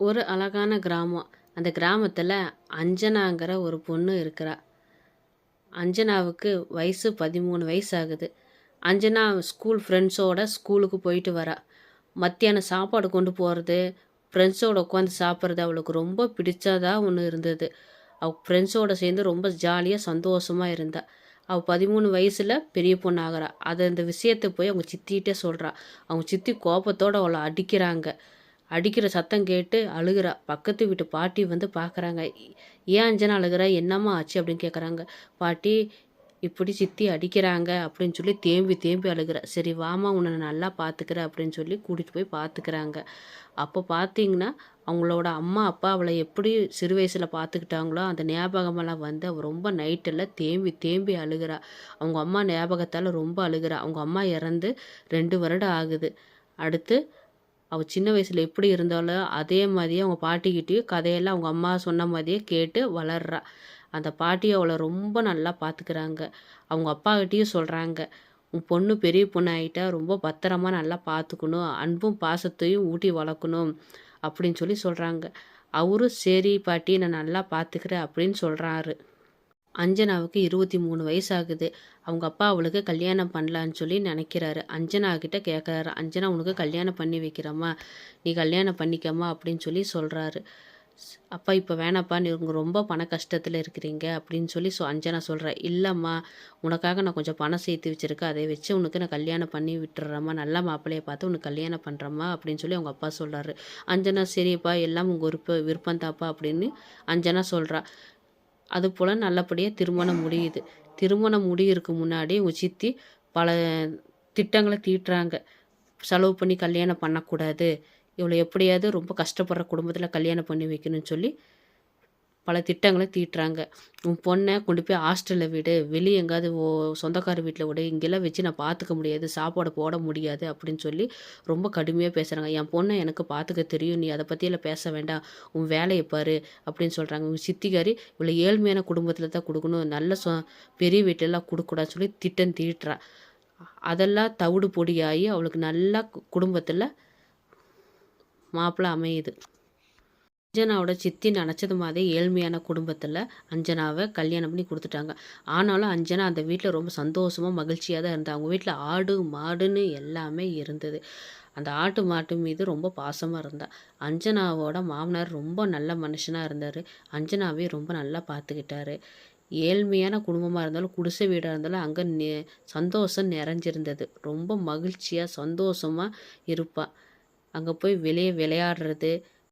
ஒரு அழகான கிராமம். அந்த கிராமத்தில் அஞ்சனாங்கிற ஒரு பொண்ணு இருக்கிறா. அஞ்சனாவுக்கு வயசு பதிமூணு வயசு ஆகுது அஞ்சனா ஸ்கூல் ஃப்ரெண்ட்ஸோட ஸ்கூலுக்கு போயிட்டு வரா. மத்தியானம் சாப்பாடு கொண்டு போகிறது ஃப்ரெண்ட்ஸோடு உட்காந்து சாப்பிட்றது அவளுக்கு ரொம்ப பிடிச்சதாக ஒன்று இருந்தது. அவள் ஃப்ரெண்ட்ஸோட சேர்ந்து ரொம்ப ஜாலியாக சந்தோஷமாக இருந்தா. அவள் பதிமூணு வயசில் பெரிய பொண்ணு ஆகிறா அதை இந்த விஷயத்தை போய் அவங்க சித்திகிட்டே சொல்கிறா அவங்க சித்தி கோபத்தோடு அவளை அடிக்கிறாங்க. அடிக்கிற சத்தம் கேட்டு அழுகிறா. பக்கத்து வீட்டு பாட்டி வந்து பார்க்குறாங்க ஏன் அஞ்சனா அழுகிற? என்னம்மா ஆச்சு? அப்படின்னு கேட்குறாங்க பாட்டி இப்படி சித்தி அடிக்கிறாங்க. அப்படின்னு சொல்லி தேம்பி தேம்பி அழுகிற. சரி வாமா உன்னை நல்லா பார்த்துக்கிற அப்படின்னு சொல்லி கூட்டிகிட்டு போய் பார்த்துக்கிறாங்க அப்போ பார்த்தீங்கன்னா அவங்களோட அம்மா அப்பா அவளை எப்படி சிறு வயசில் பார்த்துக்கிட்டாங்களோ அந்த ஞாபகமெல்லாம் வந்து அவள் ரொம்ப நைட்டில் தேம்பி தேம்பி அழுகிறா. அவங்க அம்மா ஞாபகத்தால் ரொம்ப அழுகிறா. அவங்க அம்மா இறந்து ரெண்டு வருடம் ஆகுது. அடுத்து அவள் சின்ன வயசில் எப்படி இருந்தாலும் அதே மாதிரியே அவங்க பாட்டிக்கிட்டேயும் கதையெல்லாம் அவங்க அம்மா சொன்ன மாதிரியே கேட்டு வளர்றா. அந்த பாட்டி அவளை ரொம்ப நல்லா பார்த்துக்கிறாங்க அவங்க அப்பாக்கிட்டேயும் சொல்கிறாங்க உன் பொண்ணு பெரிய பொண்ணு ஆகிட்டா ரொம்ப பத்திரமா நல்லா பார்த்துக்கணும் அன்பும் பாசத்தையும் ஊட்டி வளர்க்கணும் அப்படின்னு சொல்லி சொல்கிறாங்க அவரும் சரி பாட்டி நான் நல்லா பார்த்துக்கிறேன் அப்படின்னு சொல்கிறாரு அஞ்சனாவுக்கு இருபத்தி மூணு வயசு ஆகுது அவங்க அப்பா அவளுக்கு கல்யாணம் பண்ணலான்னு சொல்லி நினைக்கிறாரு. அஞ்சனா கிட்ட கேட்குறாரு அஞ்சனா உனக்கு கல்யாணம் பண்ணி வைக்கிறம்மா. நீ கல்யாணம் பண்ணிக்கம்மா அப்படின்னு சொல்லி சொல்கிறாரு அப்பா இப்போ வேணாப்பா. நீங்கள் ரொம்ப பண கஷ்டத்தில் இருக்கிறீங்க அப்படின்னு சொல்லி சொ அஞ்சனா சொல்கிறா இல்லைம்மா. உனக்காக நான் கொஞ்சம் பணம் சேர்த்து வச்சுருக்கேன். அதை வச்சு உனக்கு நான் கல்யாணம் பண்ணி விட்டுறேம்மா. நல்ல மாப்பிள்ளையை பார்த்து உனக்கு கல்யாணம் பண்ணுறம்மா அப்படின்னு சொல்லி அவங்க அப்பா சொல்கிறாரு அஞ்சனா சரிப்பா. எல்லாம் உங்கள் விருப்ப விருப்பம் தாப்பா அப்படின்னு அஞ்சனா சொல்கிறா அதுபோல் நல்லபடியாக திருமணம் முடியுது. திருமணம் முடியறதுக்கு முன்னாடி உங்கள் சித்தி பல திட்டங்களை தீட்டுறாங்க. செலவு பண்ணி கல்யாணம் பண்ணக்கூடாது. இவளை எப்படியாவது ரொம்ப கஷ்டப்படுற குடும்பத்தில் கல்யாணம் பண்ணி வைக்கணும்னு சொல்லி பல திட்டங்களை தீட்டுறாங்க. உன் பொண்ணை கொண்டு போய் ஹாஸ்டலில் விடு. வெளியே எங்கேயாவது ஓ சொந்தக்கார வீட்டில் விடு. இங்கெல்லாம் வச்சு நான் பார்த்துக்க முடியாது. சாப்பாடு போட முடியாது அப்படின்னு சொல்லி ரொம்ப கடுமையாக பேசுகிறாங்க என் பொண்ணை எனக்கு பார்த்துக்க தெரியும். நீ அதை பற்றியெல்லாம் பேச வேண்டாம். உன் வேலையை பாரு அப்படின்னு சொல்கிறாங்க உன் சித்திகாரி இவ்வளோ ஏழ்மையான குடும்பத்தில் தான் கொடுக்கணும். நல்ல சொ பெரிய வீட்டிலலாம் கொடுக்கூடாதுன்னு சொல்லி திட்டம் தீட்டுறா. அதெல்லாம் தவிடு பொடியாகி அவளுக்கு நல்லா குடும்பத்தில் மாப்பிள்ளை அமையுது. அஞ்சனாவோட சித்தி நினச்சது மாதிரி ஏழ்மையான குடும்பத்தில் அஞ்சனாவை கல்யாணம் பண்ணி கொடுத்துட்டாங்க. ஆனாலும் அஞ்சனா அந்த வீட்டில் ரொம்ப சந்தோஷமாக மகிழ்ச்சியாக தான் இருந்தா. அவங்க வீட்டில் ஆடு மாடுன்னு எல்லாமே இருந்தது. அந்த ஆட்டு மாட்டு மீது ரொம்ப பாசமாக இருந்தா. அஞ்சனாவோட மாமனார் ரொம்ப நல்ல மனுஷனாக இருந்தார். அஞ்சனாவே ரொம்ப நல்லா பார்த்துக்கிட்டாரு ஏழ்மையான குடும்பமாக இருந்தாலும் குடிசை வீடாக இருந்தாலும் அங்கே நெ சந்தோஷம் நிறைஞ்சிருந்தது. ரொம்ப மகிழ்ச்சியாக சந்தோஷமாக இருப்பாள் அங்கே போய் வெளியே விளையாடுறது